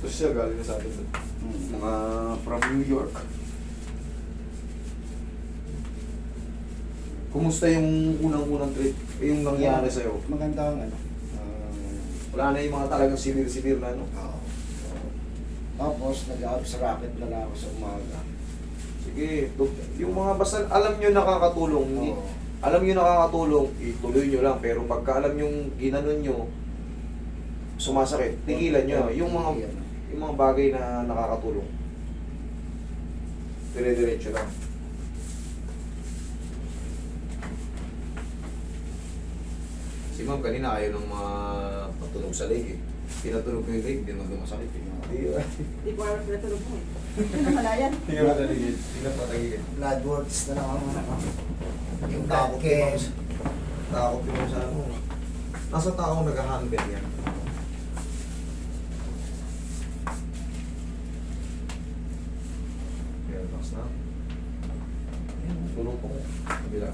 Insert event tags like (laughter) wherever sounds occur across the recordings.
Ito siya galing na sa atin. doon. Hmm. Mga from New York. Kumusta yung unang-unang trip? Eh, Yung nangyari sa'yo? Maganda ang ano. um, Wala na yung mga talagang severe-severe na ano? Oo. Oo. Tapos, nag-out sa racket na lang ako sa umaga. Sige, dok- yung mga basta alam nyo nakakatulong, hindi, Oo. alam nyo nakakatulong, ituloy nyo lang. Pero pagka alam yung ginanon nyo, sumasakit, tigilan nyo. Yung mga, yung mga bagay na nakakatulong. Dire-diretso lang. Si ma'am kanina ayaw ng mga patunog sa leg eh. Pinatunog ko yung leg, hindi naman masakit eh. Di ko alam sila tulog mo eh. (laughs) Wala yan. Hindi ka mataligid, hindi ka patagigid. Blood works na lang ako na Yung Takot blood yung. Takot yung sa ano. Nasa taong nag-handle yan. Relax na. Ayan, Tulog ko. Kabila.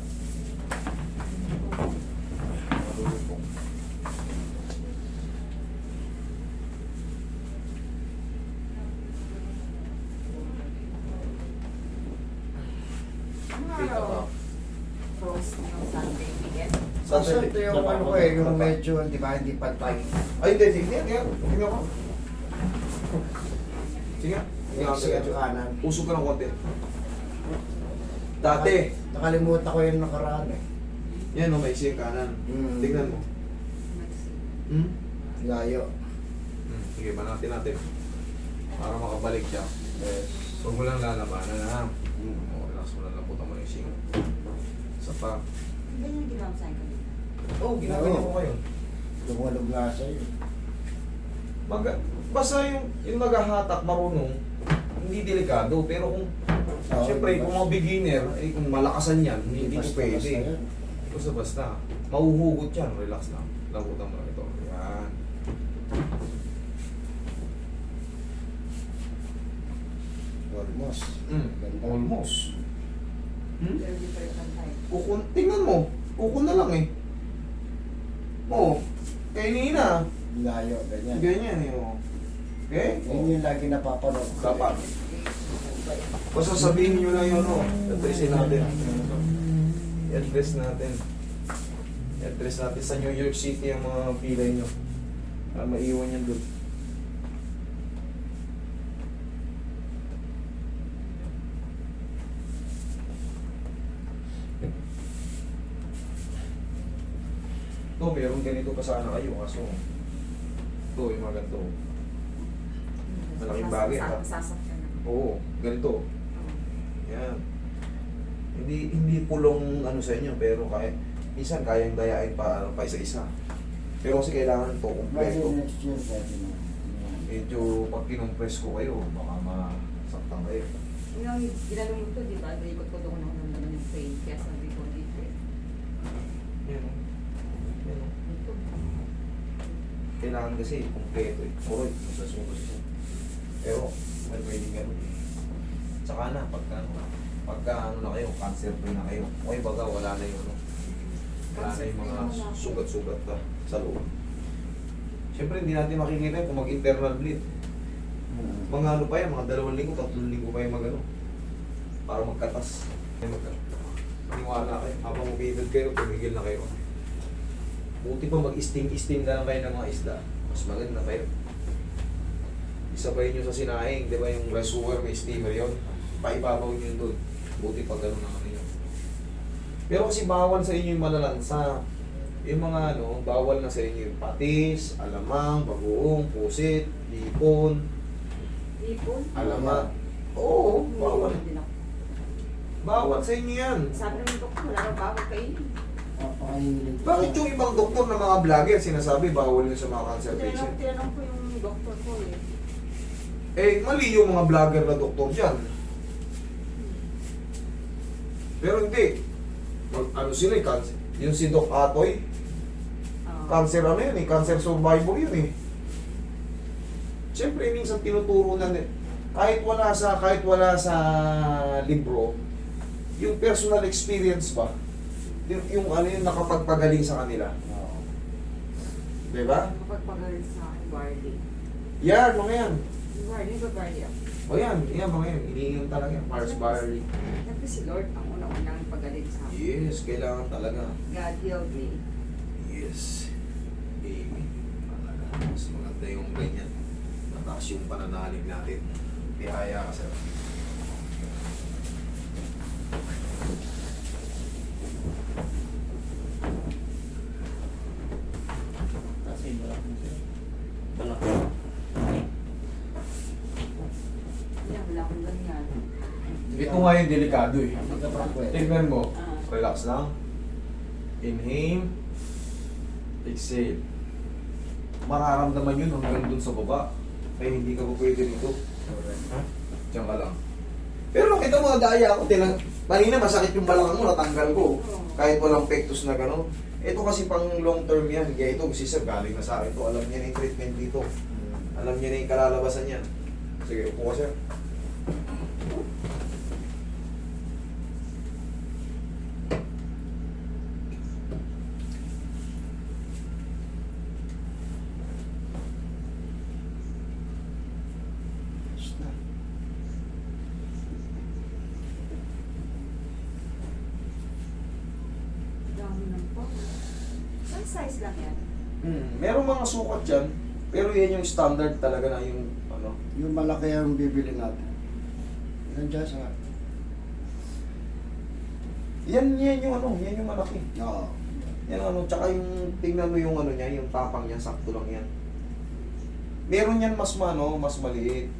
Tulog ko. Ano Sunday ito yung ano ko eh, yung medyo, di ba, hindi pantay. Ay, hindi. Sige. Sige, tingnan ko. Sige. Yung Sige, sa kanan. Usog ka ng konti. Dati. Nakalimutan ko yung nakaraan eh. Yan o, may yung kanan. Mm. Tignan mo. Hmm? Layo. Hmm. Sige, manatin natin. Para makabalik siya. Yes. Huwag mo lang lalabanan ha. Mm. O, relax mo lang. Lamputan mo na yung singo. Isa pa. Ganyan yung ginawa sa akin. Oo, oh, ginagawa ko ngayon. Lumulog nga sa'yo. Mag basta yung, yung naghahatak marunong, hindi delikado. Pero kung, Oo, siyempre, diba? kung mga beginner, eh, kung malakasan yan, hindi, ko Basta-basta pwede. Basta basta. Mahuhugot yan. Relax lang. Lamputan mo lang ito. Yan. Almost. Mm. Almost. Hmm? Kukun, tingnan mo. Kukun na lang eh. Oo. Kaya nina. Layo, ganyan. Ganyan eh. Oh. Okay? Yun yung lagi napapanood ko. Dapat. Basta sabihin nyo lang yun, oh. Addressin natin. I-address natin. I-address natin sa New York City ang mga pilay nyo. Para maiwan yan doon. Ito, meron ganito pa sana kayo. Kaso, ito, yung mga ganito. Malaking bagay, ha? Sasakyan. Oo, ganito. Yan. Hindi hindi pulong ano sa inyo, pero kaya minsan kayang dayain pa ano, pa isa-isa. Pero kasi kailangan to pwede na. Medyo pag kinompress ko kayo, baka masaktan kayo. Yung ginanong mo ito, di ba? Ikot ko doon ako ng naman yung pain. Kaya sabi ko dito eh. Yan. Yan. Ito. Kailangan kasi kompleto eh. Oroy, masasunod siya. Pero, may pwedeng ganun eh. Tsaka na, pagka, pagka ano na kayo, cancer free na kayo. Okay, baga, wala na yung ano. Wala na yung mga sugat-sugat na sa loob. Siyempre, hindi natin makikita yun kung mag-internal bleed. Mga ano pa yan, mga dalawang linggo, tatlong linggo pa yung magano. Para magkatas. Ay, magka. Maniwala kayo. Habang umidod kayo, tumigil na kayo. Buti pa mag-steam-steam na lang kayo ng mga isda. Mas maganda kayo. Isabay nyo sa sinaing, di ba yung cooker, may steamer yun. Paibabaw nyo yun doon. Buti pa ganun na kami yun. Pero kasi bawal sa inyo yung malalansa. Yung mga ano, bawal na sa inyo yung patis, alamang, bagoong, pusit, lipon, Ipon. alamat. Oo, bawal. Bawal sa inyo yan. Sabi ng doktor, wala bawal kainin. Napakahilig. Bakit yung ibang doktor na mga vlogger sinasabi bawal yun sa mga cancer Tinanong, patient? tinanong ko yung doktor ko eh. Eh, mali yung mga vlogger na doktor dyan. Pero hindi. Mag- Ano sila eh, cancer. Yung si Doc Atoy, Ah. cancer ano yun eh, cancer survivor yun eh. Siyempre, minsan tinuturo na, ni- kahit wala sa, kahit wala sa libro, yung personal experience ba, yung, yung ano yung nakapagpagaling sa kanila. Oo. Di ba? Kapag pagalit sa akin, Barley. Yan, mga yan. Barney, ba Barney ako? O yan, yan mga yan. Iniinom talaga yan. Mars Barley. Siyempre si Lord ang unang-unang pagaling sa akin. Yes, kailangan talaga. God healed me. Yes. Amen. Talaga. Mas maganda yung ganyan. Mataas yung pananalig natin. Tihaya ka sir. Kasi balak mo siya. Balak. Yan, wala akong ganyan. Ito nga yung delikado eh. Tignan mo. Ah. Relax lang. Inhale. Exhale. Mararamdaman yun hanggang dun sa baba. Ay, hindi ka pa pwede dito. Ha? Diyan ka lang. Pero nakita mo, daya ako. Tinang... Kanina masakit yung balakang mo, natanggal ko. Kahit walang pectus na gano'n. Ito kasi pang long term yan. Kaya ito, si sir, galing na sa akin to. Alam niya na yung treatment dito. Alam niya na yung kalalabasan yan. Sige, upo ka sir. Tapos na. Dami ng po. Saan size lang yan? Hmm. Merong mga sukat dyan. Pero yan yung standard talaga na yung ano. Yung malaki ang bibili natin. Nandiyan sa... Yan, yan yung ano, yan yung malaki. Oo. Yan ano, tsaka yung, tingnan mo yung ano niya, yung tapang niya, sakto lang yan. Meron yan mas mano, mas maliit.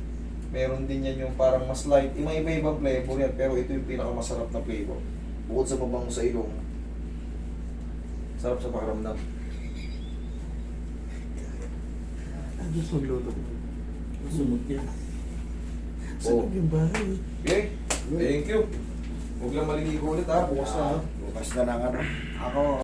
Meron din yan yung parang mas light. Ima iba ibang flavor yan, pero ito yung pinakamasarap na flavor. Bukod sa mabango sa ilong. Sarap sa pakiramdam. Ang Diyos magluto. Sunog yan. Sunog yung bahay. Okay? Thank you. Huwag lang maliligo ulit ha, bukas na ha. Bukas na lang ano. Ako,